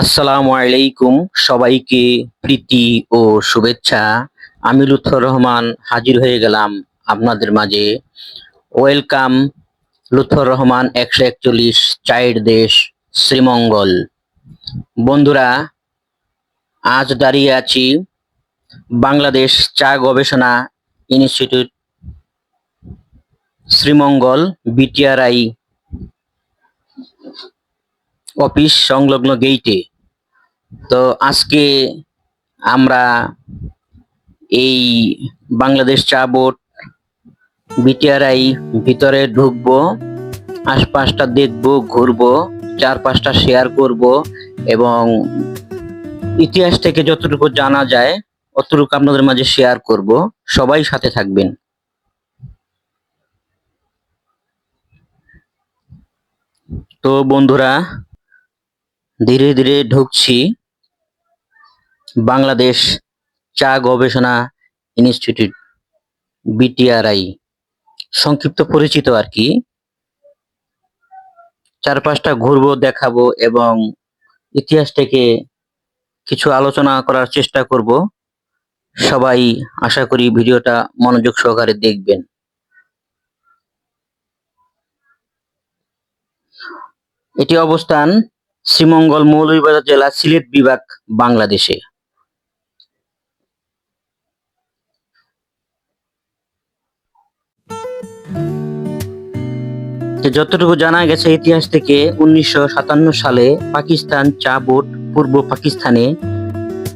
আসসালামু আলাইকুম সবাইকে প্রীতি ও শুভেচ্ছা। আমি লুৎফর রহমান হাজির হয়ে গেলাম আপনাদের মাঝে। ওয়েলকাম লুৎফর রহমান একশো একচল্লিশ চাইল্ড দেশ শ্রীমঙ্গল। বন্ধুরা, আজ দাঁড়িয়ে আছি বাংলাদেশ চা গবেষণা ইনস্টিটিউট শ্রীমঙ্গল বিটিআরআই অফিস সংলগ্ন গেইটে। তো আজকে আমরা এই বাংলাদেশ চা বোর্ড বিটিআরআই ভিতরে ঢুকবো, আশপাশটা দেখব, ঘুরবো, চারপাশটা শেয়ার করব এবং ইতিহাস থেকে যতটুকু জানা যায় অতটুকু আপনাদের মাঝে শেয়ার করব। সবাই সাথে থাকবেন। তো বন্ধুরা ধীরে ধীরে ঢুকছি বাংলাদেশ চা গবেষণা ইনস্টিটিউট, বিটিআরআই। সংক্ষিপ্ত পরিচিত আর কি। চারপাশটা ঘুরবো, দেখাবো এবং ইতিহাস থেকে কিছু আলোচনা করার চেষ্টা করব। সবাই আশা করি ভিডিওটা মনোযোগ সহকারে দেখবেন। এটি অবস্থান শ্রীমঙ্গল মৌলভীবাজার জেলা সিলেট বিভাগ, বাংলাদেশে। যতটুকু জানা গেছে ইতিহাস থেকে, উনিশশো সাতান্ন সালে পাকিস্তান চা বোর্ড পূর্ব পাকিস্তানে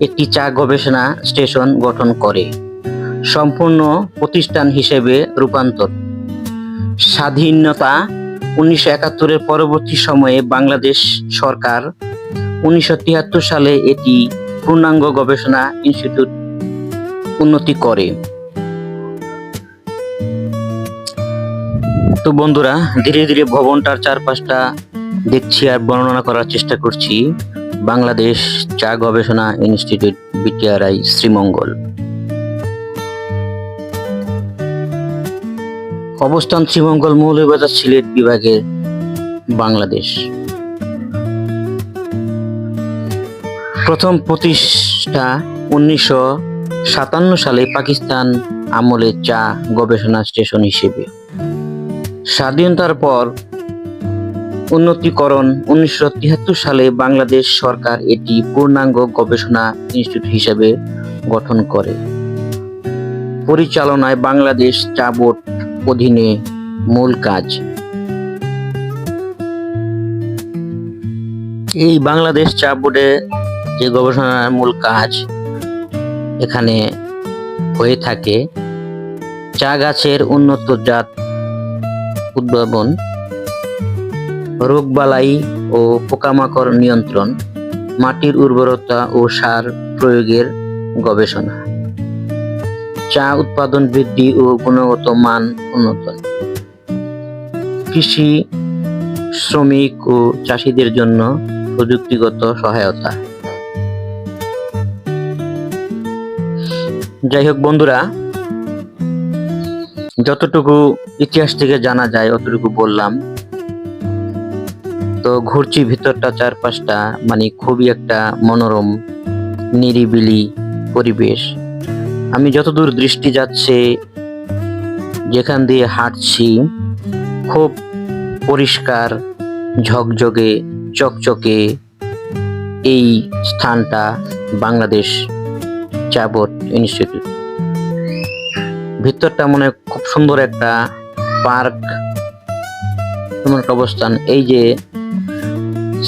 একটি চা গবেষণা স্টেশন গঠন করে। সম্পূর্ণ প্রতিষ্ঠান হিসেবে রূপান্তর। স্বাধীনতা উনিশশো একাত্তরের পরবর্তী সময়ে বাংলাদেশ সরকার উনিশশো তিয়াত্তর সালে এটি পূর্ণাঙ্গ গবেষণা ইনস্টিটিউট উন্নতি করে। তো বন্ধুরা, ধীরে ধীরে ভবনটার চারপাশটা দেখছি আর বর্ণনা করার চেষ্টা করছি। বাংলাদেশ চা গবেষণা ইনস্টিটিউট বিটিআরআই শ্রীমঙ্গল। অবস্থান শ্রীমঙ্গল মৌলভীবাজার সিলেট বিভাগের বাংলাদেশ। প্রথম প্রতিষ্ঠা উনিশশো সাতান্ন সালে পাকিস্তান আমলে চা গবেষণা স্টেশন হিসেবে। স্বাধীনতার পর উন্নতিকরণ উনিশশো তিয়াত্তর সালে বাংলাদেশ সরকার এটি পূর্ণাঙ্গ গবেষণা ইনস্টিটিউট হিসেবে গঠন করে। পরিচালনায় বাংলাদেশ চা বোর্ড অধীনে মূল কাজ। এই বাংলাদেশ চা বোর্ডে যে গবেষণার মূল কাজ এখানে হয়ে থাকে, চা গাছের উন্নত জাত উদ্ভাবন, রোগবালাই ও পোকামাকড় নিয়ন্ত্রণ, মাটির উর্বরতা ও সার প্রয়োগের গবেষণা। চা উৎপাদন বৃদ্ধি ও গুণগত মান উন্নত। কৃষি, শ্রমিক ও চাষিদের জন্য প্রযুক্তিগত সহায়তা। যাই হোক বন্ধুরা, যতটুকু ইতিহাস থেকে জানা যায় অতটুকু বললাম। তো ঘুরছি ভিতরটা, চারপাশটা মানে খুবই একটা মনোরম, নিরিবিলি পরিবেশ। আমি যতদূর দৃষ্টি যাচ্ছে, যেখান দিয়ে হাঁটছি, খুব পরিষ্কার, ঝকঝকে, চকচকে এই স্থানটা বাংলাদেশ চা বোর্ড ইনস্টিটিউট। ভিতরটা মনে খুব সুন্দর একটা পার্ক, এমন একটা অবস্থান। এই যে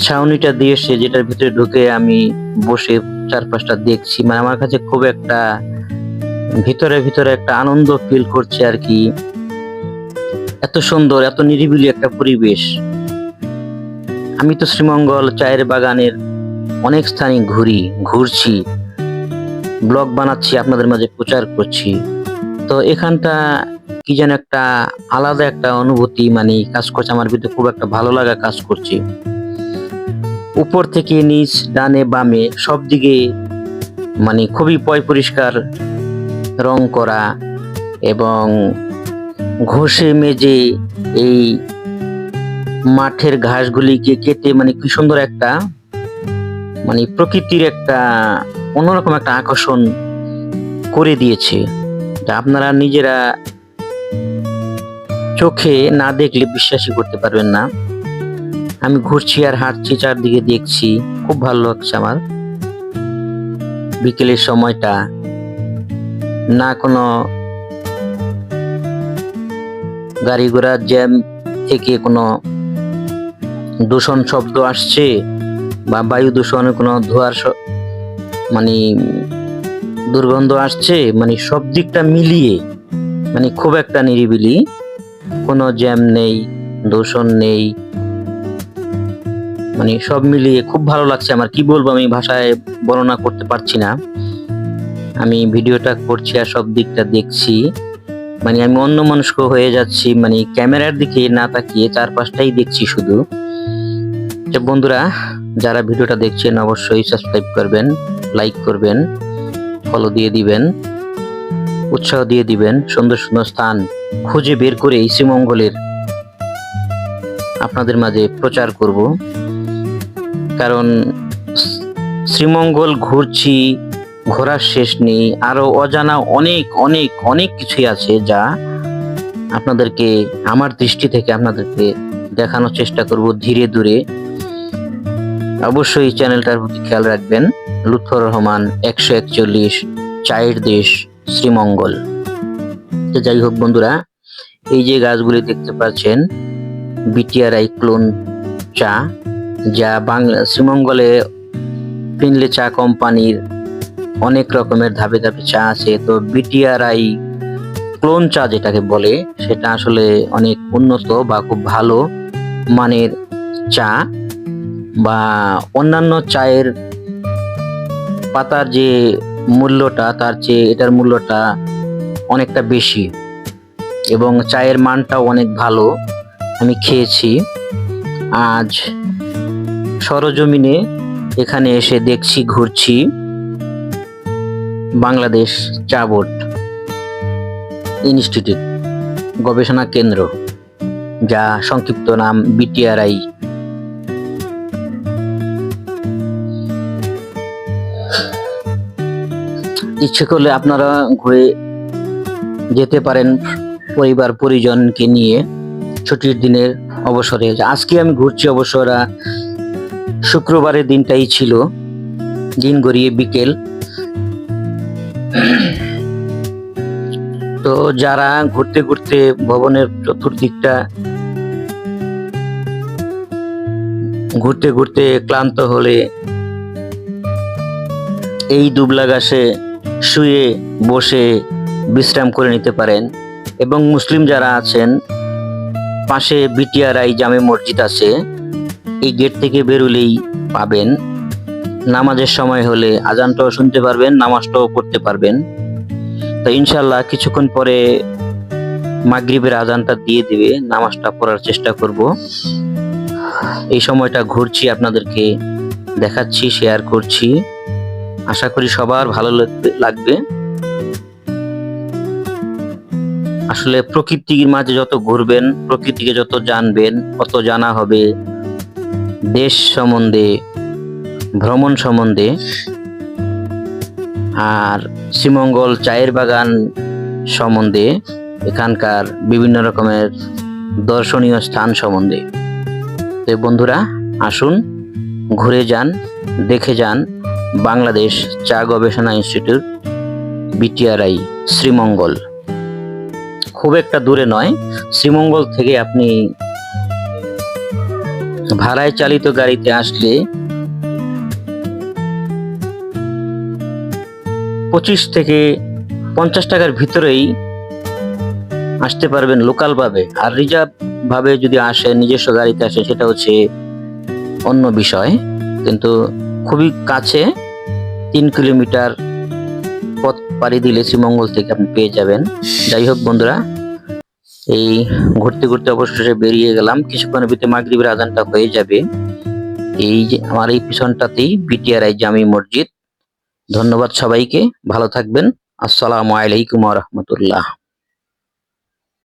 ছাউনিটা দিয়েছে যেটার ভিতরে ঢুকে আমি বসে চারপাশটা দেখছি মানে আমার কাছে খুব একটা ভিতরে ভিতরে একটা আনন্দ ফিল করছে আর কি। এত সুন্দর, এত নিরিবিলি একটা পরিবেশ। আমি তো শ্রীমঙ্গল চায়ের বাগানের অনেক স্থানে ঘুরি, ঘুরছি, ব্লগ বানাচ্ছি, আপনাদের মাঝে প্রচার করছি। তো এখানটা কি যেন একটা আলাদা একটা অনুভূতি মানে কাজ করছে, আমার ভিতরে খুব একটা ভালো লাগা কাজ করছে। উপর থেকে নিচ, ডানে বামে সব দিকে মানে খুবই পয় পরিষ্কার রং করা এবং ঘষে মেজে এই মাঠের ঘাসগুলিকে কেটে মানে কি সুন্দর একটা মানে প্রকৃতির একটা অন্যরকম একটা আকর্ষণ করে দিয়েছে। যা আপনারা নিজেরা চোখে না দেখলে বিশ্বাসই করতে পারবেন না। আমি ঘুরছি আর হাঁটছি, চারদিকে দেখছি। খুব ভালো লাগছে আমার। বিকেলের সময়টা না কোনো গাড়ি ঘোড়ার জ্যাম থেকে কোনো দূষণ শব্দ আসছে বা বায়ু দূষণের কোনো ধোয়ার মানে দুর্গন্ধ আসছে মানে সব দিকটা মিলিয়ে মানে খুব একটা নিরিবিলি, কোনো জ্যাম নেই, দূষণ নেই মানে সব মিলিয়ে খুব ভালো লাগছে আমার। কি বলব আমি ভাষায় বর্ণনা করতে পারছি না। আমি ভিডিওটা করছি আর সব দিকটা দেখছি। মানে আমি অন্য মনস্ক হয়ে যাচ্ছি মানে ক্যামেরার দিকে না তাকিয়ে চারপাশটাই দেখছি শুধু। বন্ধুরা, যারা ভিডিওটা দেখছেন অবশ্যই সাবস্ক্রাইব করবেন লাইক করবেন ফলো দিয়ে দিবেন, উৎসাহ দিয়ে দিবেন, সুন্দর সুন্দর স্থান খুঁজে বের করে শ্রীমঙ্গলের আপনাদের মাঝে প্রচার করব। কারণ শ্রীমঙ্গল ঘুরছি ঘোরার শেষ নেই, আরও অজানা অনেক অনেক অনেক কিছুই আছে যা আপনাদেরকে, আমার দৃষ্টি থেকে আপনাদেরকে দেখানোর চেষ্টা করব ধীরে ধীরে। অবশ্যই চ্যানেলটার প্রতি খেয়াল রাখবেন। লুৎফর রহমান, একশো একচল্লিশ, চায়ের দেশ, শ্রীমঙ্গল। তো যাই হোক বন্ধুরা, এই যে গাছগুলি দেখতে পাচ্ছেন, বিটিআরআই ক্লোন চা, যা বাংলা, শ্রীমঙ্গলে পিনলে চা কোম্পানির অনেক রকমের ধাপে ধাপে চা আছে। তো বিটিআরআই ক্লোন চা যেটাকে বলে, সেটা আসলে অনেক উন্নত বা খুব ভালো মানের চা বা অন্যান্য চায়ের পাতার যে মূল্যটা, তার চেয়ে এটার মূল্যটা অনেকটা বেশি এবং চায়ের মানটাও অনেক ভালো আমি খেয়েছি। আজ সরজমিনে এখানে এসে দেখছি, ঘুরছি। বাংলাদেশ চা বোর্ড ইনস্টিটিউট, গবেষণা কেন্দ্র, যা সংক্ষিপ্ত নাম বিটিআরআই। ইচ্ছে করলে আপনারা ঘুরে যেতে পারেন পরিবার পরিজনকে নিয়ে ছুটির দিনের অবসরে। আজকে আমি ঘুরছি অবসরা শুক্রবারের দিনটাই ছিল, দিন গড়িয়ে বিকেল। তো যারা ঘুরতে ঘুরতে ভবনের চতুর্দিকটা ঘুরতে ঘুরতে ক্লান্ত হলে এই দুবলা ঘাসে শুয়ে বসে বিশ্রাম করে নিতে পারেন। এবং মুসলিম যারা আছেন, পাশে বিটিআরআই জামে মসজিদ আছে, এই গেট থেকে বেরোলেই পাবেন। নামাজের সময় হলে আজানটাও শুনতে পারবেন, নামাজটাও পড়তে পারবেন। তো ইনশাল্লাহ কিছুক্ষণ পরে মাগরিবের আজানটা দিয়ে দিবে, নামাজটা পড়ার চেষ্টা করব। এই সময়টা ঘুরছি, আপনাদেরকে দেখাচ্ছি শেয়ার করছি। আশা করি সবার ভালো লাগবে- আসলে প্রকৃতির মাঝে যত ঘুরবেন, প্রকৃতিকে যত জানবেন কত জানা হবে দেশ সম্বন্ধে ভ্রমণ সম্বন্ধে। আর শ্রীমঙ্গল চায়ের বাগান সম্বন্ধে, এখানকার বিভিন্ন রকমের দর্শনীয় স্থান সম্বন্ধে। তো বন্ধুরা, আসুন, ঘুরে যান, দেখে যান বাংলাদেশ চা গবেষণা ইনস্টিটিউট, বিটিআরআই, শ্রীমঙ্গল। খুব একটা দূরে নয়, শ্রীমঙ্গল থেকে আপনি ভাড়ায় চালিত গাড়িতে আসলে পঁচিশ থেকে পঞ্চাশ টাকার ভিতরেই আসতে পারবেন লোকাল ভাবে আর রিজার্ভ ভাবে যদি আসেন নিজস্ব গাড়িতে আসেন সেটা হচ্ছে অন্য বিষয়। কিন্তু খুবই কাছে, তিন কিলোমিটার পথ পাড়ি দিলে শ্রীমঙ্গল থেকে আপনি পেয়ে যাবেন। যাই হোক বন্ধুরা, এই ঘুরতে ঘুরতে অবশেষে বেরিয়ে গেলাম। কিছুক্ষণের ভিতরে মাগরিবের আজানটা হয়ে যাবে। এই যে, আমার এই পিছনটাতেই বিটিআরআই জামি মসজিদ। ধন্যবাদ সবাইকে ভালো থাকবেন। আসসালামু আলাইকুম রহমতুল্লাহ।